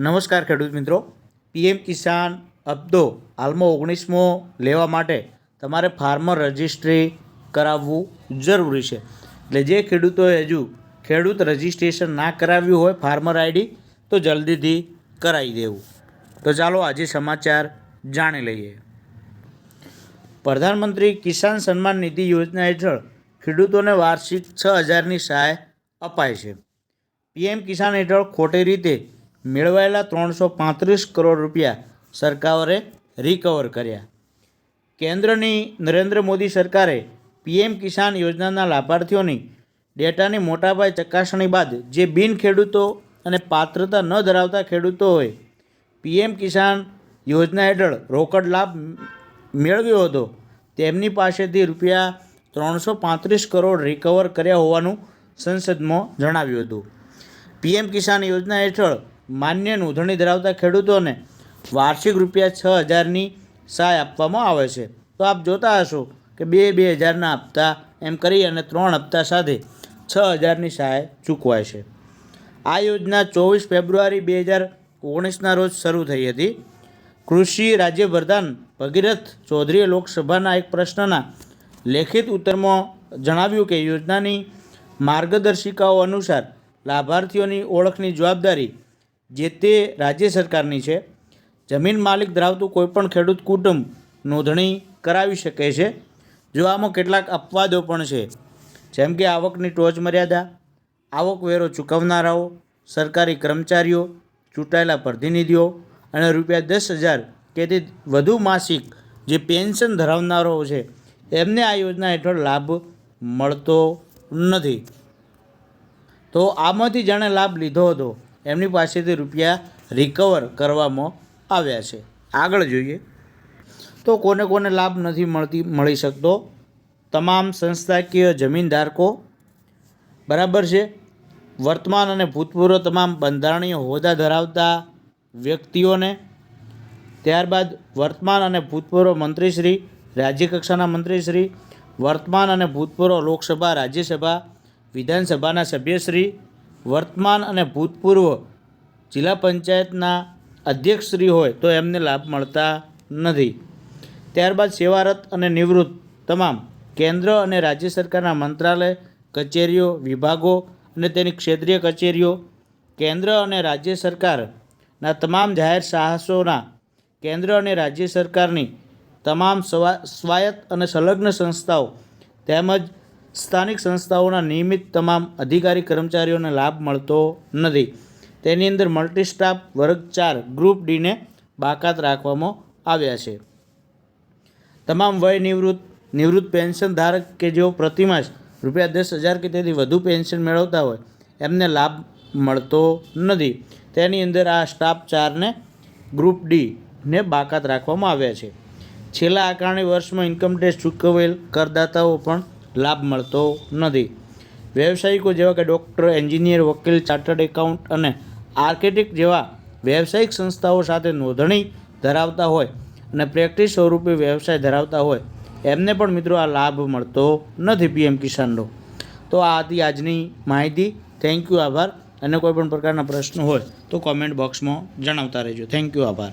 નમસ્કાર ખેડૂત મિત્રો. પીએમ કિસાન અબ્દો હાલમાં ઓગણીસમો લેવા માટે તમારે ફાર્મર રજિસ્ટ્રી કરાવવું જરૂરી છે. એટલે જે ખેડૂતોએ હજુ ખેડૂત રજિસ્ટ્રેશન ના કરાવ્યું હોય ફાર્મર આઈડી, તો જલ્દીથી કરાવી દેવું. તો ચાલો આજે સમાચાર જાણી લઈએ. પ્રધાનમંત્રી કિસાન સન્માન નિધિ યોજના હેઠળ ખેડૂતોને વાર્ષિક છ હજારની સહાય અપાય છે. પીએમ કિસાન હેઠળ ખોટી રીતે મેળવાયેલા ત્રણસો પાંત્રીસ કરોડ રૂપિયા સરકારે રિકવર કર્યા. કેન્દ્રની નરેન્દ્ર મોદી સરકારે પીએમ કિસાન યોજનાના લાભાર્થીઓની ડેટાની મોટાપાયે ચકાસણી બાદ જે બિન ખેડૂતો અને પાત્રતા ન ધરાવતા ખેડૂતો હોય, પીએમ કિસાન યોજના હેઠળ રોકડ લાભ મેળવ્યો હતો, તેમની પાસેથી રૂપિયા ત્રણસો પાંત્રીસ કરોડ રિકવર કર્યા હોવાનું સંસદમાં જણાવ્યું હતું. પીએમ કિસાન યોજના હેઠળ માન્ય નોંધણી ધરાવતા ખેડૂતોને વાર્ષિક રૂપિયા છ હજારની સહાય આપવામાં આવે છે. તો આપ જોતા હશો કે બે બે હજારના હપ્તા એમ કરી અને ત્રણ હપ્તા સાથે છ હજારની સહાય ચૂકવાય છે. આ યોજના ચોવીસ ફેબ્રુઆરી બે હજાર ઓગણીસના રોજ શરૂ થઈ હતી. કૃષિ રાજ્યપ્રધાન ભગીરથ ચૌધરીએ લોકસભાના એક પ્રશ્નના લેખિત ઉત્તરમાં જણાવ્યું કે યોજનાની માર્ગદર્શિકાઓ અનુસાર લાભાર્થીઓની ઓળખની જવાબદારી જે તે રાજ્ય સરકારની છે. જમીન માલિક ધરાવતું કોઈપણ ખેડૂત કુટુંબ નોંધણી કરાવી શકે છે. જો આમાં કેટલાક અપવાદો પણ છે. જેમ કે આવકની ટોચ મર્યાદા આવકવેરો ચૂકવનારાઓ, સરકારી કર્મચારીઓ, ચૂંટાયેલા પ્રતિનિધિઓ અને રૂપિયા દસ હજાર કે તે વધુ માસિક જે પેન્શન ધરાવનારો છે, એમને આ યોજના હેઠળ લાભ મળતો નથી. તો આમાંથી જાણે લાભ લીધો હતો. એમની પાસેથી રૂપિયા રિકવર કરવામાં આવ્યા છે. આગળ જોઈએ. તો કોને કોને લાભ નથી મળતી, મળી શકતો? તમામ સંસ્થાકીય જમીનધારકો. બરાબર છે? વર્તમાન અને ભૂતપૂર્વ તમામ બંધારણીય હોદ્દા ધરાવતા વ્યક્તિઓને. ત્યારબાદ વર્તમાન અને ભૂતપૂર્વ મંત્રીશ્રી, રાજ્યકક્ષાના મંત્રીશ્રી, વર્તમાન અને ભૂતપૂર્વ લોકસભા, રાજ્યસભા, વિધાનસભાના સભ્યશ્રી વર્તમાન અને ભૂતપૂર્વ જિલ્લા પંચાયતના અધ્યક્ષશ્રી હોય તો એમને લાભ મળતા નથી. ત્યારબાદ સેવારત અને નિવૃત્ત તમામ કેન્દ્ર અને રાજ્ય સરકારના મંત્રાલય, કચેરીઓ, વિભાગો અને તેની ક્ષેત્રીય કચેરીઓ, કેન્દ્ર અને રાજ્ય સરકારના તમામ જાહેર સાહસોના કેન્દ્ર અને રાજ્ય સરકારની તમામ સ્વા, સ્વાયત્ત અને સંલગ્ન સંસ્થાઓ તેમજ સ્થાનિક સંસ્થાઓના નિયમિત તમામ અધિકારી કર્મચારીઓને લાભ મળતો નથી. તેની અંદર મલ્ટી સ્ટાફ વર્ગ ચાર ગ્રુપ ડીને બાકાત રાખવામાં આવ્યા છે. તમામ વય નિવૃત્ત નિવૃત્ત પેન્શન ધારક કે જેઓ પ્રતિમાસ રૂપિયા દસ હજાર કે તેથી વધુ પેન્શન મેળવતા હોય, એમને લાભ મળતો નથી. તેની અંદર આ સ્ટાફ ચારને ગ્રુપ ડીને બાકાત રાખવામાં આવ્યા છે. છેલ્લા આકારણી વર્ષમાં ઇન્કમ ટેક્સ ચૂકવેલ કરદાતાઓ પણ લાભ મળતો નથી. વ્યવસાયિકો જેવા કે ડૉક્ટર, એન્જિનિયર, વકીલ, ચાર્ટર્ડ એકાઉન્ટ અને આર્કિટેક્ટ જેવા વ્યવસાયિક સંસ્થાઓ સાથે નોંધણી ધરાવતા હોય અને પ્રેક્ટિસ સ્વરૂપે વ્યવસાય ધરાવતા હોય, એમને પણ મિત્રો આ લાભ મળતો નથી પીએમ કિસાનનો. તો આ હતી આજની માહિતી. થેન્ક યુ આભાર. અને કોઈ પણ પ્રકારના પ્રશ્ન હોય તો કોમેન્ટ બોક્સમાં જણાવતા રહેજો. થેન્ક યુ આભાર.